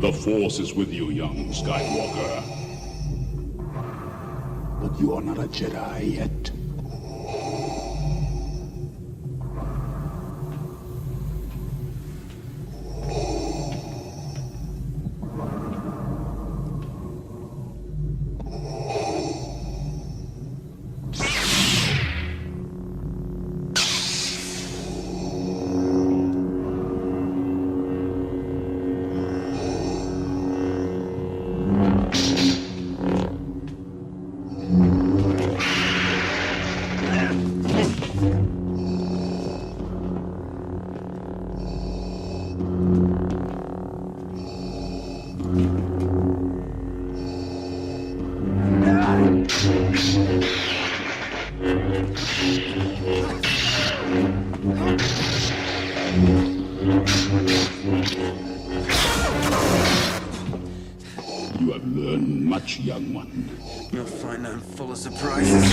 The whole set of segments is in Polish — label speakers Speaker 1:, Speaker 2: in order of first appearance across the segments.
Speaker 1: The Force is with you, young Skywalker. But you are not a Jedi yet. Learned much, young one.
Speaker 2: You'll find I'm full of surprises.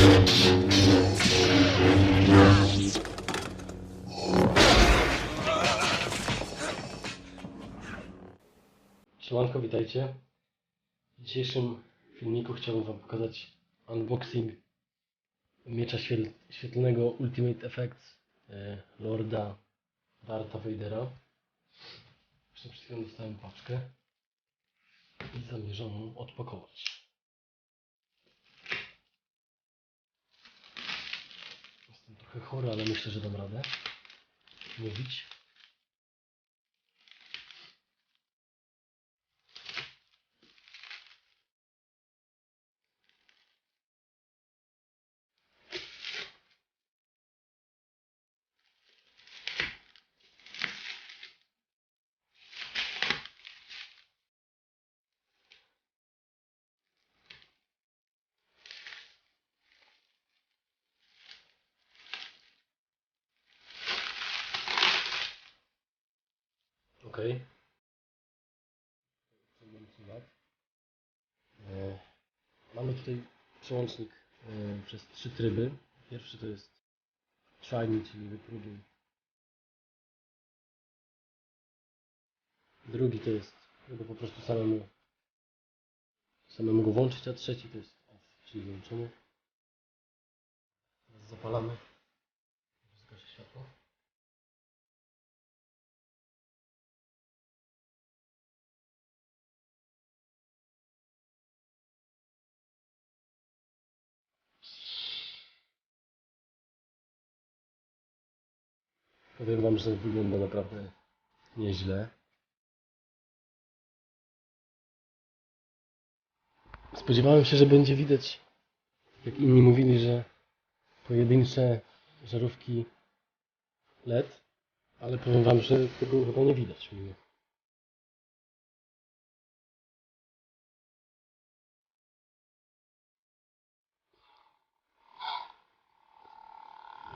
Speaker 3: Siemanko, witajcie. W dzisiejszym filmiku chciałbym Wam pokazać unboxing miecza świetlnego Ultimate Effects e, Lorda Darta Vadera. Przed chwilą dostałem paczkę i zamierzam ją odpakować. Jestem trochę chory, ale myślę, że dam radę mówić. Ok. E, Mamy tutaj przełącznik e, przez trzy tryby. Pierwszy to jest try me, czyli wypróbuj. Drugi to jest, żeby po prostu samemu, samemu go włączyć, a trzeci to jest off, czyli włączony. Teraz zapalamy. Powiem Wam, że wygląda naprawdę nieźle. Spodziewałem się, że będzie widać, jak inni mówili, że pojedyncze żarówki LED, ale powiem Wam, że tego chyba nie widać.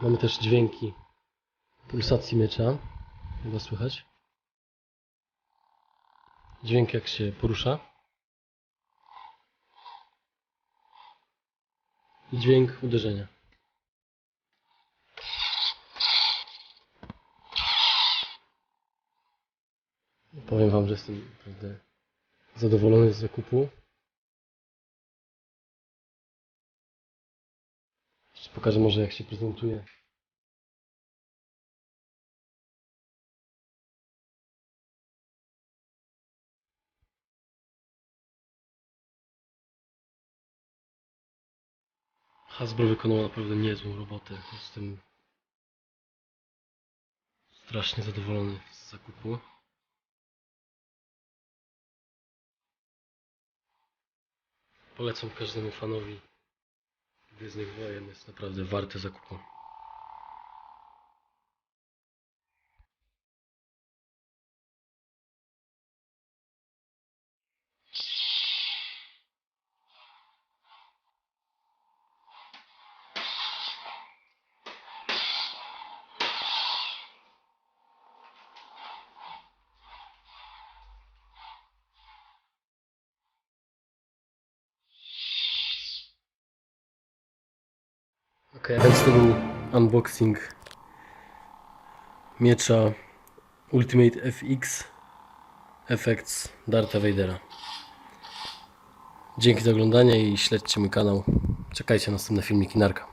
Speaker 3: Mamy też dźwięki pulsacji miecza. Chyba słychać. Dźwięk jak się porusza. I dźwięk uderzenia. Powiem wam, że jestem naprawdę zadowolony z zakupu. Jeszcze pokażę może jak się prezentuje. Hasbro wykonał naprawdę niezłą robotę. Jestem strasznie zadowolony z zakupu. Polecam każdemu fanowi Gwiezdnych Wojen. Jest naprawdę warte zakupu. Ok, więc to był unboxing miecza Ultimate FX efekt z Darta Vadera. Dzięki za oglądanie i śledźcie mój kanał. Czekajcie na następne filmiki Narka.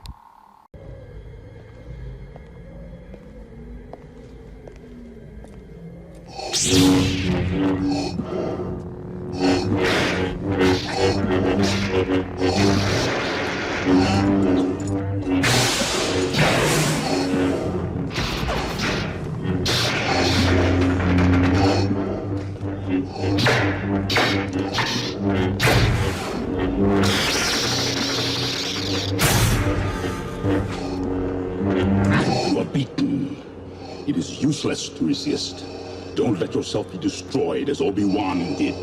Speaker 1: You are beaten. It is useless to resist. Don't let yourself be destroyed as Obi-Wan did.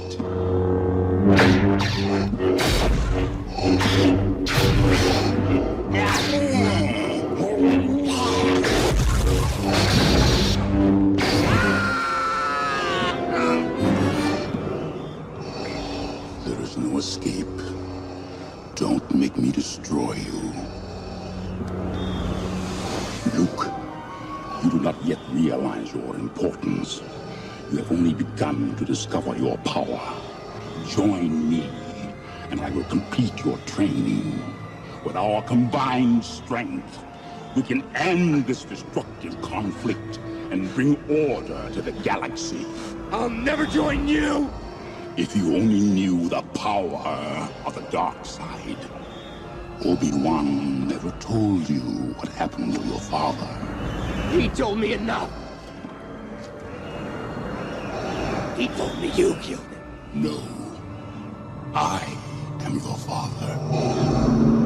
Speaker 1: Luke, you do not yet realize your importance. You have only begun to discover your power. Join me, and I will complete your training. With our combined strength, we can end this destructive conflict and bring order to the galaxy.
Speaker 2: I'll never join you!
Speaker 1: If you only knew the power of the dark side. Obi-Wan never told you what happened to your father.
Speaker 2: He told me enough! He told me you killed him.
Speaker 1: No. I am your father.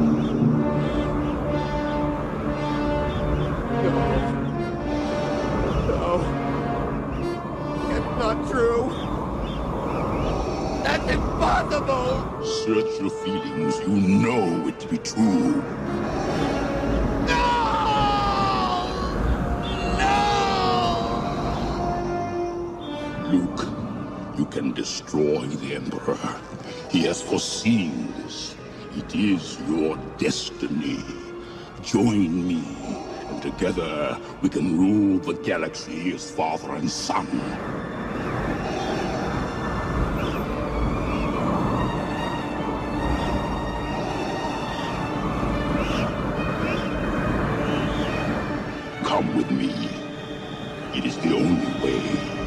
Speaker 1: Search your feelings. You know it to be true.
Speaker 2: No! No!
Speaker 1: Luke, you can destroy the Emperor. He has foreseen this. It is your destiny. Join me, and together we can rule the galaxy as father and son. Come with me. It is the only way.